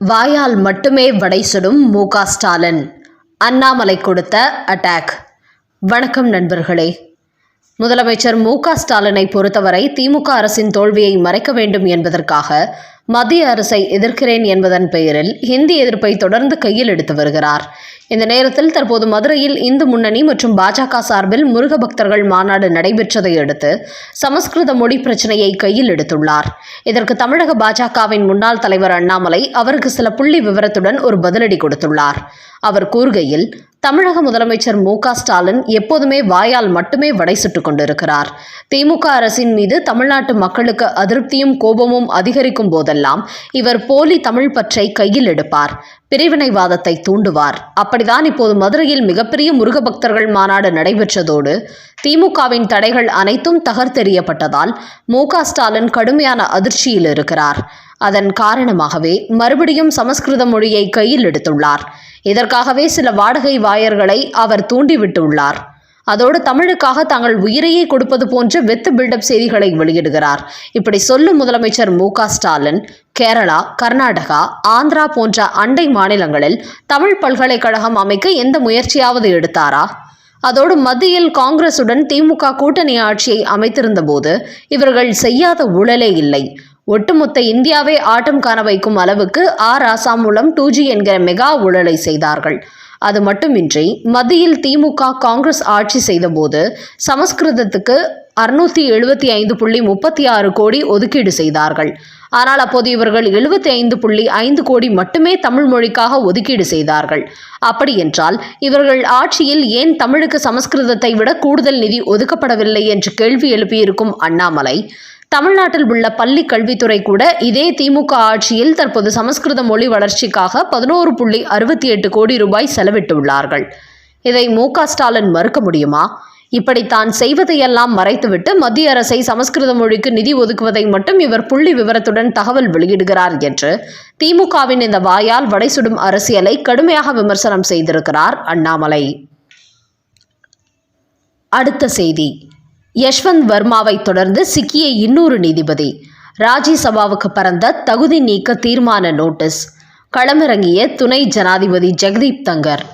வாயால் மட்டுமே வடை சுடும் மு க ஸ்டாலின். அண்ணாமலை கொடுத்த அட்டாக் வணக்கம் நண்பர்களே. முதலமைச்சர் மு க ஸ்டாலினை பொறுத்தவரை திமுக அரசின் தோல்வியை மறைக்க வேண்டும் என்பதற்காக மத்திய அரசை எதிர்க்கிறேன் என்பதன் பெயரில் ஹிந்தி எதிர்ப்பை தொடர்ந்து கையில் எடுத்து வருகிறார். இந்த நேரத்தில் தற்போது மதுரையில் இந்து முன்னணி மற்றும் பாஜக சார்பில் முருக பக்தர்கள் மாநாடு நடைபெற்றதை அடுத்து சமஸ்கிருத மொழி பிரச்சனையை கையில் எடுத்துள்ளார். இதற்கு தமிழக பாஜகவின் முன்னாள் தலைவர் அண்ணாமலை அவருக்கு சில புள்ளி விவரத்துடன் ஒரு பதிலடி கொடுத்துள்ளார். அவர் கூறுகையில் தமிழக முதலமைச்சர் மு க ஸ்டாலின் எப்போதுமே வாயால் மட்டுமே வடை சுட்டுக் கொண்டிருக்கிறார். திமுக அரசின் மீது தமிழ்நாட்டு மக்களுக்கு அதிருப்தியும் கோபமும் அதிகரிக்கும் போதெல்லாம் இவர் போலி தமிழ் பற்றை கையில் எடுப்பார். பிரிவினைவாதத்தை தூண்டுவார். அப்படிதான் இப்போது மதுரையில் மிகப்பெரிய முருக பக்தர்கள் மாநாடு நடைபெற்றதோடு திமுகவின் தடைகள் அனைத்தும் தகர்த்தெறியப்பட்டதால் மு ஸ்டாலின் கடுமையான அதிர்ச்சியில் இருக்கிறார். அதன் காரணமாகவே மறுபடியும் சமஸ்கிருத மொழியை கையில் எடுத்துள்ளார். இதற்காகவே சில வாடகை வாயர்களை அவர் தூண்டிவிட்டுள்ளார். அதோடு தமிழுக்காக தாங்கள் உயிரையே கொடுப்பது போன்ற வெத்து பில்டப் செய்திகளை வெளியிடுகிறார். இப்படி சொல்லும் முதலமைச்சர் மு ஸ்டாலின் கேரளா கர்நாடகா ஆந்திரா போன்ற அண்டை மாநிலங்களில் தமிழ் பல்கலைக்கழகம் அமைக்க எந்த முயற்சியாவது எடுத்தாரா? அதோடு மத்தியில் காங்கிரசுடன் திமுக கூட்டணி ஆட்சியை அமைத்திருந்த போது இவர்கள் செய்யாத ஊழலே இல்லை. ஒட்டுமொத்த இந்தியாவை ஆட்டம் காண வைக்கும் அளவுக்கு ஆர் ஆசா மூலம் டூ ஜி என்கிற மெகா ஊழலை செய்தார்கள். அது மட்டுமின்றி மத்தியில் திமுக காங்கிரஸ் ஆட்சி செய்தபோது சமஸ்கிருதத்துக்கு அறுநூத்தி எழுபத்தி ஐந்து புள்ளி முப்பத்தி ஆறு கோடி ஒதுக்கீடு செய்தார்கள். ஆனால் அப்போது இவர்கள் எழுபத்தி ஐந்து புள்ளி ஐந்து கோடி மட்டுமே தமிழ் மொழிக்காக ஒதுக்கீடு செய்தார்கள். அப்படி என்றால் இவர்கள் ஆட்சியில் ஏன் தமிழுக்கு சமஸ்கிருதத்தை விட கூடுதல் நிதி ஒதுக்கப்படவில்லை என்று கேள்வி எழுப்பியிருக்கும் அண்ணாமலை தமிழ்நாட்டில் உள்ள பள்ளி கல்வித்துறை கூட இதே திமுக ஆட்சியில் தற்போது சமஸ்கிருத மொழி வளர்ச்சிக்காக பதினோரு புள்ளி அறுபத்தி எட்டு கோடி ரூபாய் செலவிட்டுள்ளார்கள். இதை மு க ஸ்டாலின் மறுக்க முடியுமா? இப்படி தான் செய்வதையெல்லாம் மறைத்துவிட்டு மத்திய அரசை சமஸ்கிருத மொழிக்கு நிதி ஒதுக்குவதை மட்டும் இவர் புள்ளி விவரத்துடன் தகவல் வெளியிடுகிறார் என்று திமுகவின் இந்த வாயால் வடைசுடும் அரசியலை கடுமையாக விமர்சனம் செய்திருக்கிறார் அண்ணாமலை. அடுத்த செய்தி. யஷ்வந்த் வர்மாவை தொடர்ந்து சிக்கிய இன்னொரு நீதிபதி. ராஜ்யசபாவுக்கு பறந்த தகுதி நீக்க தீர்மான நோட்டீஸ். களமிறங்கிய துணை ஜனாதிபதி ஜெகதீப் தங்கர்.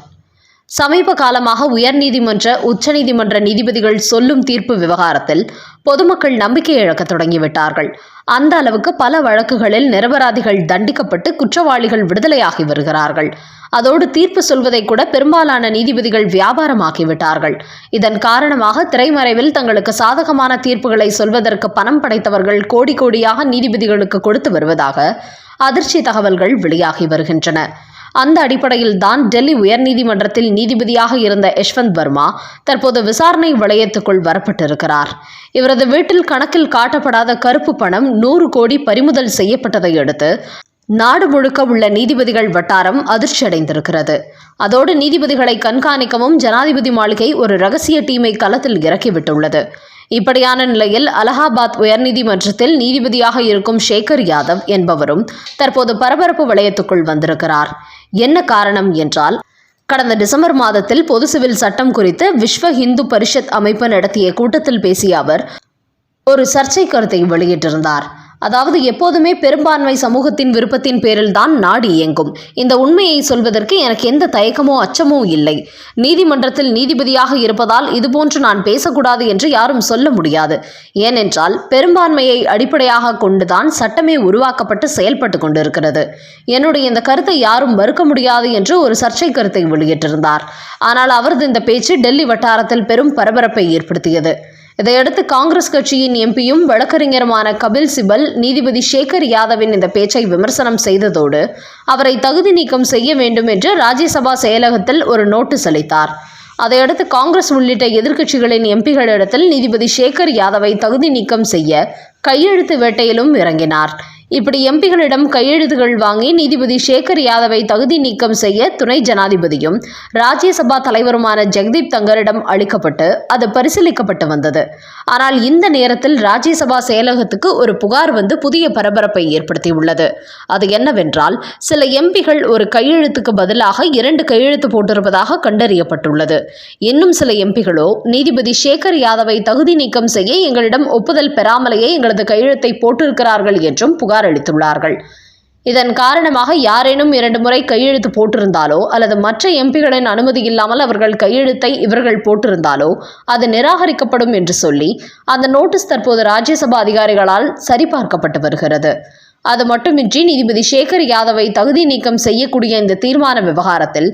சமீப காலமாக உயர்நீதிமன்ற உச்சநீதிமன்ற நீதிபதிகள் சொல்லும் தீர்ப்பு விவகாரத்தில் பொதுமக்கள் நம்பிக்கை இழக்க தொடங்கிவிட்டார்கள் அந்த அளவுக்கு பல வழக்குகளில் நிரபராதிகள் தண்டிக்கப்பட்டு குற்றவாளிகள் விடுதலையாகி வருகிறார்கள். அதோடு தீர்ப்பு சொல்வதை கூட பெரும்பாலான நீதிபதிகள் வியாபாரமாக்கிவிட்டார்கள் இதன் காரணமாக திரைமறைவில் தங்களுக்கு சாதகமான தீர்ப்புகளை சொல்வதற்கு பணம் படைத்தவர்கள் கோடி கோடியாக நீதிபதிகளுக்கு கொடுத்து வருவதாக அதிர்ச்சி தகவல்கள் வெளியாகி வருகின்றன. அந்த அடிப்படையில் தான் டெல்லி உயர்நீதிமன்றத்தில் நீதிபதியாக இருந்த யஷ்வந்த் வர்மா தற்போது விசாரணை வளையத்துக்குள் வரப்பட்டிருக்கிறார். இவரது வீட்டில் கணக்கில் காட்டப்படாத கருப்பு பணம் நூறு கோடி பறிமுதல் செய்யப்பட்டதை அடுத்து நாடு முழுக்க உள்ள நீதிபதிகள் வட்டாரம் அதிர்ச்சி அடைந்திருக்கிறது அதோடு நீதிபதிகளை கண்காணிக்கவும் ஜனாதிபதி மாளிகை ஒரு ரகசிய டீமை களத்தில் இறக்கிவிட்டுள்ளது இப்படியான நிலையில் அலகாபாத் உயர்நீதிமன்றத்தில் நீதிபதியாக இருக்கும் ஷேகர் யாதவ் என்பவரும் தற்போது பரபரப்பு வளையத்துக்குள் வந்திருக்கிறார். என்ன காரணம் என்றால் கடந்த டிசம்பர் மாதத்தில் பொது சிவில் சட்டம் குறித்து விஸ்வ இந்து பரிஷத் அமைப்பு நடத்திய கூட்டத்தில் பேசிய அவர் ஒரு சர்ச்சை கருத்தை வெளியிட்டிருந்தார். அதாவது எப்போதுமே பெரும்பான்மை சமூகத்தின் விருப்பத்தின் பேரில் தான் நாடு இயங்கும். இந்த உண்மையை சொல்வதற்கு எனக்கு எந்த தயக்கமோ அச்சமோ இல்லை. நீதிமன்றத்தில் நீதிபதியாக இருப்பதால் இதுபோன்று நான் பேசக்கூடாது என்று யாரும் சொல்ல முடியாது. ஏனென்றால் பெரும்பான்மையை அடிப்படையாக கொண்டுதான் சட்டமே உருவாக்கப்பட்டு செயல்பட்டு கொண்டிருக்கிறது. என்னுடைய இந்த கருத்தை யாரும் மறுக்க முடியாது என்று ஒரு சர்ச்சை கருத்தை வெளியிட்டிருந்தார். ஆனால் அவரது இந்த பேச்சு டெல்லி வட்டாரத்தில் பெரும் பரபரப்பை ஏற்படுத்தியது. இதையடுத்து காங்கிரஸ் கட்சியின் எம்பியும் வழக்கறிஞருமான கபில் சிபல் நீதிபதி சேகர் யாதவின் இந்த பேச்சை விமர்சனம் செய்ததோடு அவரை தகுதி நீக்கம் செய்ய வேண்டும் என்று ராஜ்யசபா செயலகத்தில் ஒரு நோட்டீஸ் அளித்தார். அதையடுத்து காங்கிரஸ் உள்ளிட்ட எதிர்க்கட்சிகளின் எம்பிகளிடத்தில் நீதிபதி சேகர் யாதவை தகுதி நீக்கம் செய்ய கையெழுத்து வேட்டையிலும் இறங்கினார். இப்படி எம்பிகளிடம் கையெழுத்துகள் வாங்கி நீதிபதி சேகர் யாதவை தகுதி நீக்கம் செய்ய துணை ஜனாதிபதியும் ராஜ்யசபா தலைவருமான ஜெகதீப் தங்கரிடம் அளிக்கப்பட்டு அது பரிசீலிக்கப்பட்டு வந்தது. ஆனால் இந்த நேரத்தில் ராஜ்யசபா செயலகத்துக்கு ஒரு புகார் வந்து புதிய பரபரப்பை ஏற்படுத்தியுள்ளது. அது என்னவென்றால் சில எம்பிகள் ஒரு கையெழுத்துக்கு பதிலாக இரண்டு கையெழுத்து போட்டிருப்பதாக கண்டறியப்பட்டுள்ளது. இன்னும் சில எம்பிகளோ நீதிபதி சேகர் யாதவை தகுதி நீக்கம் செய்ய எங்களிடம் ஒப்புதல் பெறாமலேயே எங்களது கையெழுத்தை போட்டிருக்கிறார்கள் என்றும் புகார் அளித்துள்ளார்கள். இதன் காரணமாக யாரேனும் இரண்டு முறை கையெழுத்து போட்டிருந்தாலோ அல்லது மற்ற எம்பிகளின் அனுமதி இல்லாமல் அவர்கள் கையெழுத்தை இவர்கள் போட்டிருந்தாலோ அது நிராகரிக்கப்படும் என்று சொல்லி அந்த நோட்டீஸ் தற்போது ராஜ்யசபா அதிகாரிகளால் சரிபார்க்கப்பட்டு வருகிறது. அது மட்டுமின்றி நீதிபதி சேகர் யாதவை தகுதி நீக்கம் செய்யக்கூடிய இந்த தீர்மான விவகாரத்தில்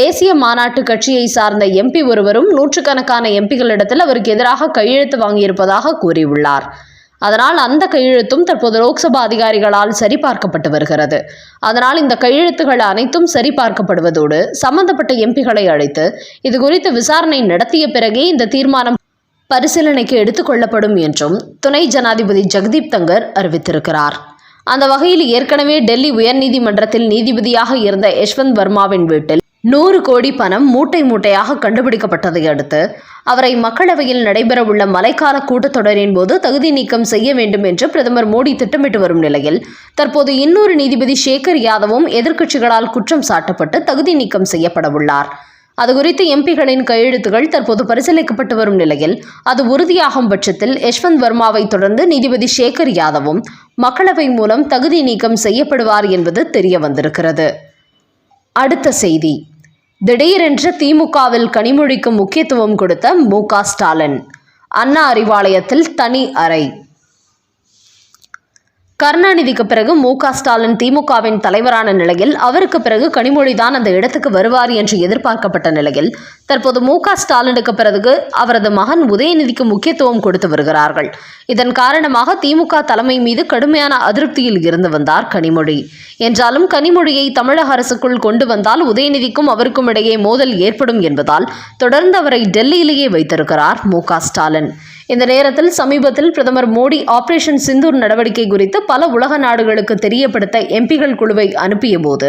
தேசிய மாநாட்டு கட்சியை சார்ந்த எம்பி ஒருவரும் நூற்றுக்கணக்கான எம்பிகளிடத்தில் அவருக்கு எதிராக கையெழுத்து வாங்கியிருப்பதாக கூறியுள்ளார். அதனால் அந்த கையெழுத்தும் தற்போது லோக்சபா அதிகாரிகளால் சரிபார்க்கப்பட்டு வருகிறது. அதனால் இந்த கையெழுத்துகள் அனைத்தும் சரிபார்க்கப்படுவதோடு சம்பந்தப்பட்ட எம்பிகளை அழைத்து இது குறித்து விசாரணை நடத்திய பிறகே இந்த தீர்மானம் பரிசீலனைக்கு எடுத்துக்கொள்ளப்படும் என்றும் துணை ஜனாதிபதி ஜெகதீப் தங்கர் அறிவித்திருக்கிறார். அந்த வகையில் ஏற்கனவே டெல்லி உயர்நீதிமன்றத்தில் நீதிபதியாக இருந்த யஷ்வந்த் வர்மாவின் வீட்டில் நூறு கோடி பணம் மூட்டை மூட்டையாக கண்டுபிடிக்கப்பட்டதை அடுத்து அவரை மக்களவையில் நடைபெறவுள்ள மழைக்கால கூட்டத்தொடரின் போது தகுதி நீக்கம் செய்ய வேண்டும் என்று பிரதமர் மோடி திட்டமிட்டு வரும் நிலையில் தற்போது இன்னொரு நீதிபதி சேகர் யாதவும் எதிர்க்கட்சிகளால் குற்றம் சாட்டப்பட்டு தகுதி நீக்கம் செய்யப்படவுள்ளார். அதுகுறித்து அது குறித்து எம்பிகளின் கையெழுத்துகள் தற்போது பரிசீலிக்கப்பட்டு வரும் நிலையில் அது உறுதியாகும் பட்சத்தில் யஷ்வந்த் வர்மாவை தொடர்ந்து நீதிபதி சேகர் யாதவும் மக்களவை மூலம் தகுதி நீக்கம் செய்யப்படுவார் என்பது தெரிய வந்திருக்கிறது அடுத்த செய்தி. திடீரென்று திமுகவில் கனிமொழிக்கு முக்கியத்துவம் கொடுத்த மு க ஸ்டாலின். அண்ணா அறிவாலயத்தில் தனி அறை. கருணாநிதிக்கு பிறகு மு க ஸ்டாலின் திமுகவின் தலைவரான நிலையில் அவருக்கு பிறகு கனிமொழிதான் அந்த இடத்துக்கு வருவார் என்று எதிர்பார்க்கப்பட்ட நிலையில் தற்போது மு க ஸ்டாலினுக்கு பிறகு அவரது மகன் உதயநிதிக்கு முக்கியத்துவம் கொடுத்து வருகிறார்கள். இதன் காரணமாக திமுக தலைமை மீது கடுமையான அதிருப்தியில் இருந்து வந்தார் கனிமொழி. என்றாலும் கனிமொழியை தமிழக அரசுக்குள் கொண்டு வந்தால் உதயநிதிக்கும் அவருக்கும் இடையே மோதல் ஏற்படும் என்பதால் தொடர்ந்து அவரை டெல்லியிலேயே வைத்திருக்கிறார் மு க ஸ்டாலின். இந்த நேரத்தில் சமீபத்தில் பிரதமர் மோடி ஆபரேஷன் சிந்தூர் நடவடிக்கை குறித்து பல உலக நாடுகளுக்கு தெரியப்படுத்த எம்பிகள் குழுவை அனுப்பிய போது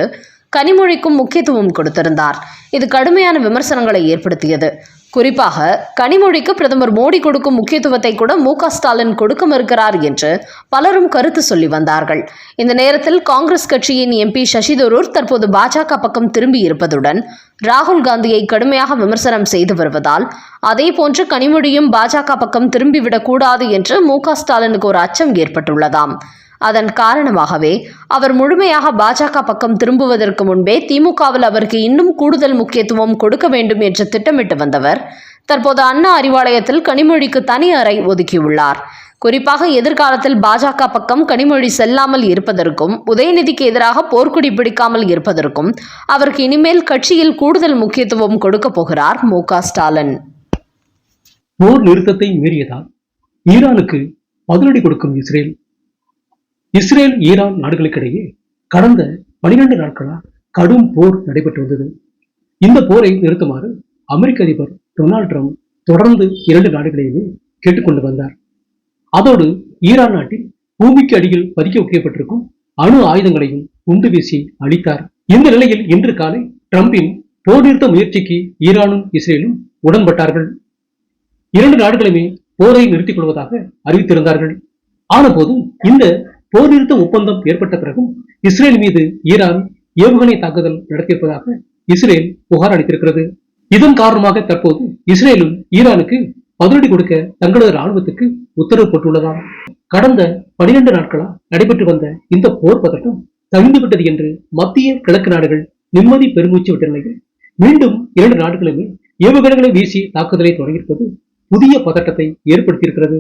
கனிமொழிக்கும் முக்கியத்துவம் கொடுத்திருந்தார். இது கடுமையான விமர்சனங்களை ஏற்படுத்தியது. குறிப்பாக கனிமொழிக்கு பிரதமர் மோடி கொடுக்கும் முக்கியத்துவத்தை கூட மு ஸ்டாலின் கொடுக்க மறுக்கிறார் என்று பலரும் கருத்து சொல்லி வந்தார்கள். இந்த நேரத்தில் காங்கிரஸ் கட்சியின் எம்பி சசி தரூர் தற்போது பாஜக பக்கம் திரும்பி இருப்பதுடன் ராகுல் காந்தியை கடுமையாக விமர்சனம் செய்து வருவதால் அதே போன்று கனிமொழியும் பாஜக பக்கம் திரும்பிவிடக் கூடாது என்று மு ஸ்டாலினுக்கு ஒரு அச்சம் ஏற்பட்டுள்ளதாம். அதன் காரணமாகவே அவர் முழுமையாக பாஜக பக்கம் திரும்புவதற்கு முன்பே திமுகவில் அவருக்கு இன்னும் கூடுதல் முக்கியத்துவம் கொடுக்க வேண்டும் என்று திட்டமிட்டு வந்தவர் தற்போது அண்ணா அறிவாலயத்தில் கனிமொழிக்கு தனி அறை ஒதுக்கியுள்ளார். குறிப்பாக எதிர்காலத்தில் பாஜக பக்கம் கனிமொழி செல்லாமல் இருப்பதற்கும் உதயநிதிக்கு எதிராக போர்க்குடி பிடிக்காமல் இருப்பதற்கும் அவருக்கு இனிமேல் கட்சியில் கூடுதல் முக்கியத்துவம் கொடுக்கப் போகிறார் மு ஸ்டாலின். போர் நிறுத்தத்தை மீறியதால் ஈரானுக்கு பதிலடி கொடுக்கும் இஸ்ரேல் இஸ்ரேல் ஈரான் நாடுகளுக்கிடையே கடந்த பனிரெண்டு நாட்களா கடும் போர் நடைபெற்று வந்தது. இந்த போரை நிறுத்துமாறு அமெரிக்க அதிபர் டொனால்ட் ட்ரம்ப் தொடர்ந்து இரண்டு நாடுகளையுமே கேட்டுக்கொண்டு வந்தார். அதோடு ஈரான் நாட்டில் பூமிக்கு அடியில் பதுக்கி வைக்கப்பட்டிருக்கும் அணு ஆயுதங்களையும் குண்டு வீசி அளித்தார் இந்த நிலையில் இன்று காலை ட்ரம்பின் போர் நிறுத்த முயற்சிக்கு ஈரானும் இஸ்ரேலும் உடன்பட்டார்கள். இரண்டு நாடுகளுமே போரை நிறுத்திக் கொள்வதாக அறிவித்திருந்தார்கள். ஆனபோதும் இந்த போர் நிறுத்த ஒப்பந்தம் ஏற்பட்ட பிறகும் இஸ்ரேல் மீது ஈரான் ஏவுகணை தாக்குதல் நடத்தியிருப்பதாக இஸ்ரேல் புகார் அளித்திருக்கிறது. இதன் காரணமாக தற்போது இஸ்ரேலும் ஈரானுக்கு பதிலடி கொடுக்க தங்களது ராணுவத்துக்கு உத்தரவு போட்டுள்ளதாம். கடந்த பனிரெண்டு நாட்களா நடைபெற்று வந்த இந்த போர் பதட்டம் தகுந்துவிட்டது என்று மத்திய கிழக்கு நாடுகள் நிம்மதி பெருமூச்சு விட்ட நிலையில் மீண்டும் இரண்டு நாடுகளுமே ஏவுகணைகளை வீசி தாக்குதலை தொடங்கியிருப்பது புதிய பதட்டத்தை ஏற்படுத்தியிருக்கிறது.